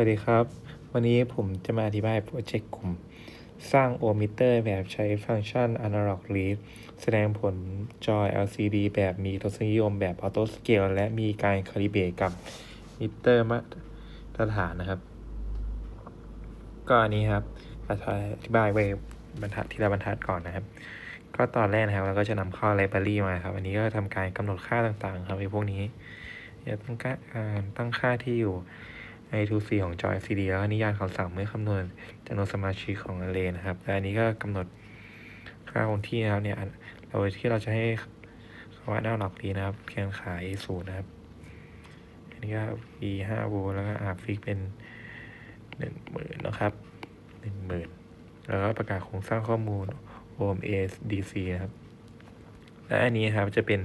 วัสดีครับ วันนี้ผมจะมาอธิบายโปรเจกต์กลุ่ม สร้างโอห์มมิเตอร์แบบใช้ฟังก์ชัน Analog Read แสดงผลจอ LCD แบบมีทศนิยมแบบ Auto Scale และมีการคาลิเบตกับมิเตอร์มาตรฐานนะครับ ก็อันนี้ครับอธิบายไว้บรรทัดทีละบรรทัดก่อนนะครับ ก็ตอนแรกนะครับเราก็จะนำเข้าไลบรารีมาครับ อันนี้ก็ทำการกำหนดค่าต่างๆ ครับในพวกนี้จะตั้งค่าตั้งค่าที่อยู่ ในทูซีของจอ LCD แล้วก็นิยามคำสั่งเมื่อคำนวณจำนวนสมาชิกของ array นะครับ และอันนี้ก็กำหนดค่าคงที่นะครับเนี่ยเราที่เราจะให้คำว่าหน้าหลอกดีนะครับเพียงขายศูนย์นะครับ อันนี้ก็ v ห้าโวลต์แล้วก็ r fix เป็นหนึ่งหมื่นนะครับหนึ่งหมื่นแล้วก็ประกาศโครงสร้างข้อมูล OM ASDC นะครับ และอันนี้ครับจะเป็น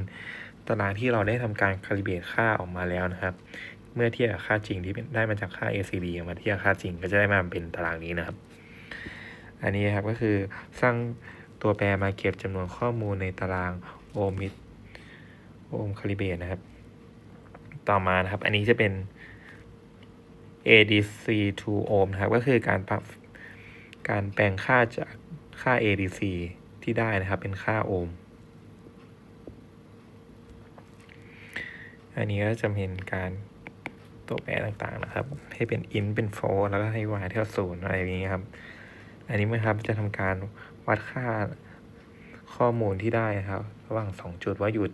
ตารางที่เราได้ทำการคาลิเบรตค่าออกมาแล้วนะครับ เมื่อเทียบค่าจริงที่ได้มาจากค่า ACD มาเทียบค่าจริงก็จะได้มาเป็นตารางนี้นะครับ อันนี้ครับก็คือสร้างตัวแปรมาเก็บจำนวนข้อมูลในตารางโอมิโอมคาลิเบตนะครับ ต่อมานะครับ อันนี้จะเป็น ADC to ohm นะครับก็คือการปรับการแปลงค่าจากค่า ADC ที่ได้นะครับเป็นค่าโอห์ม อันนี้ก็จะเป็นการ ตัวแปรต่างๆนะครับ ให้เป็น int เป็น float แล้วก็ให้ y เท่าศูนย์อะไรอย่างนี้ครับ อันนี้นะครับจะทำการวัดค่าข้อมูลที่ได้นะครับ ระหว่าง 2 จุดว่าอยู่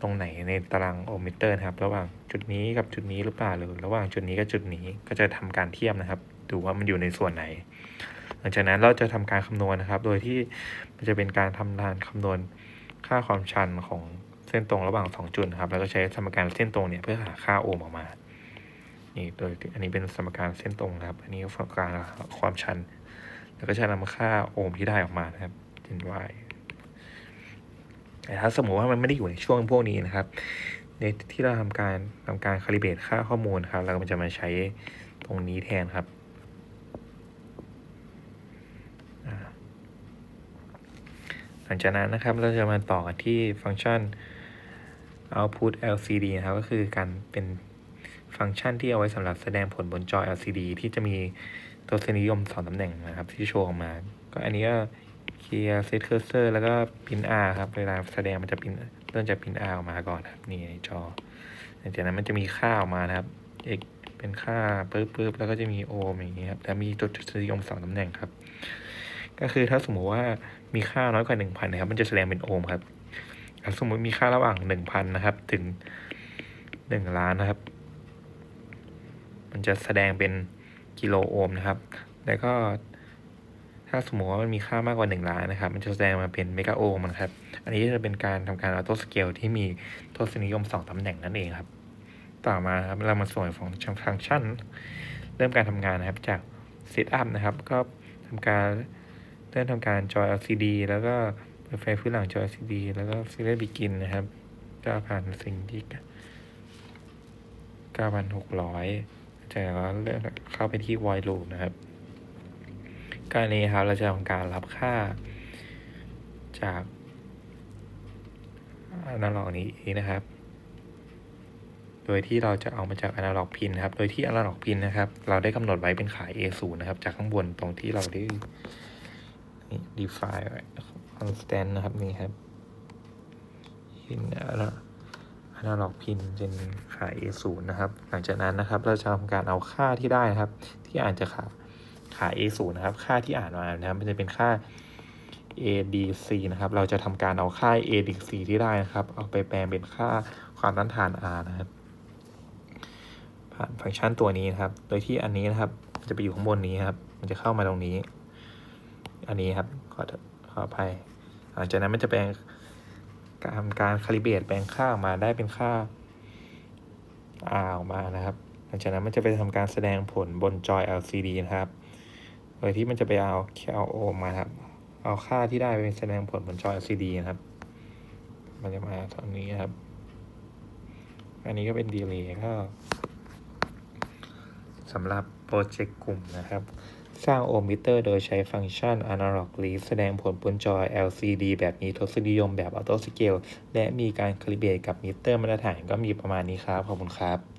ตรงไหนในตารางโอห์มมิเตอร์นะครับ ระหว่างจุดนี้กับจุดนี้หรือเปล่าหรือระหว่างจุดนี้กับจุดนี้ก็จะทำการเทียบนะครับ ดูว่ามันอยู่ในส่วนไหน หลังจากนั้นเราจะทำการคำนวณนะครับ โดยที่มันจะเป็นการทำการคำนวณค่าความชันของเส้นตรงระหว่าง 2 จุดนะครับ แล้วก็ใช้สมการเส้นตรงเนี่ยเพื่อหาค่าโอห์มออกมา นี่โดยอันนี้เป็นสมการเส้นตรงนะครับ อันนี้สมการความชัน แล้วก็จะนำค่าโอห์มที่ได้ออกมานะครับเป็น y แต่ถ้าสมมติว่ามันไม่ได้อยู่ในช่วงพวกนี้นะครับ ในที่เราทำการทำการคาลิเบตค่าข้อมูลครับ เราก็จะมาใช้ตรงนี้แทนครับหลังจากนั้นนะครับเราจะมาต่อกันที่ฟังก์ชัน output LCD นะครับ ก็คือการเป็น ฟังก์ชันที่เอาไว้สำหรับแสดงผลบนจอ LCD ที่จะมีตัวสนิยมสองตำแหน่งนะครับที่โชว์ออกมา ก็อันนี้ก็เคลียร์เซตเคอร์เซอร์แล้วก็พิน R ครับ เวลาแสดงมันจะพินเริ่มจากพิน R ออกมาก่อนครับ นี่ในจอหลังจากนั้นมันจะมีค่าออกมานะครับ x เป็นค่าปึ๊บปึ๊บแล้วก็จะมีโอมอย่างเงี้ยครับแล้วมีตัวสนิยมสองตำแหน่งครับ ก็คือถ้าสมมติว่ามีค่าน้อยกว่าหนึ่งพันนะครับ มันจะแสดงเป็นโอห์มครับถ้าสมมติมีค่าระหว่างหนึ่งพันนะครับ ถึงหนึ่งล้านนะครับ มันจะแสดงเป็นกิโลโอห์มนะครับ แล้วก็ถ้าสมมติว่ามันมีค่ามากกว่า 1 ล้านนะครับ มันจะแสดงมาเป็นเมกะโอห์มนะครับ อันนี้จะเป็นการทำการออโต้สเกลที่มีทศนิยม 2ตำแหน่งนั่นเองครับ ต่อมาครับเรามาส่วนของฟังก์ชัน เริ่มการทำงานนะครับจากเซตอัพนะครับ ก็ทำการเริ่มทำการจอย LCD แล้วก็เปิดไฟพื้นหลังจอ LCD แล้วก็ซีเรียลบิกินนะครับก็ผ่านสิ่งที่9,600 จากนั้นเลื่อนเข้าไปที่ void loop นะครับการนี้ครับเราจะทำการรับค่า จากอนาล็อกนี้นะครับ โดยที่เราจะเอามาจากอนาล็อกพินนะครับ โดยที่อนาล็อกพินนะครับ เราได้กำหนดไว้เป็นขาย A0 นะครับ จากข้างบนตรงที่เราได้ define constant นะครับนี่ครับพินอนาล็อก พินเป็นขาย A0 นะครับ หลังจากนั้นนะครับเราจะทำการเอาค่าที่ได้นะครับ ที่อ่านจะขาขา A0 นะครับ ค่าที่อ่านมานะครับมันจะเป็นค่า ADC นะครับ เราจะทำการเอาค่า ADC ที่ได้นะครับ เอาไปแปลงเป็นค่าความต้านทาน R นะครับ ผ่านฟังก์ชันตัวนี้นะครับ โดยที่อันนี้นะครับ จะไปอยู่ข้างบนนี้ครับ มันจะเข้ามาตรงนี้ อันนี้ครับ ขอขออภัยหลังจากนั้นมันจะแปลง การทำการคาลิเบรตแปลงค่าออกมาได้เป็นค่า R ออกมานะครับ หลังจากนั้นมันจะไปทำการแสดงผลบนจอย LCD นะครับ โดยที่มันจะไปเอา KLO มาครับ เอาค่าที่ได้ไปแสดงผลบนจอย LCD นะครับ มันจะมาตรงนี้ครับ อันนี้ก็เป็นดีเลย์ก็สำหรับโปรเจกต์กลุ่มนะครับ สร้างโอห์มมิเตอร์โดยใช้ฟังก์ชัน Analog Read แสดงผลบนจอ LCD แบบมีทศนิยมแบบ Auto Scale และมีการคาลิเบรตกับมิเตอร์มาตรฐานก็มีประมาณนี้ครับ ขอบคุณครับ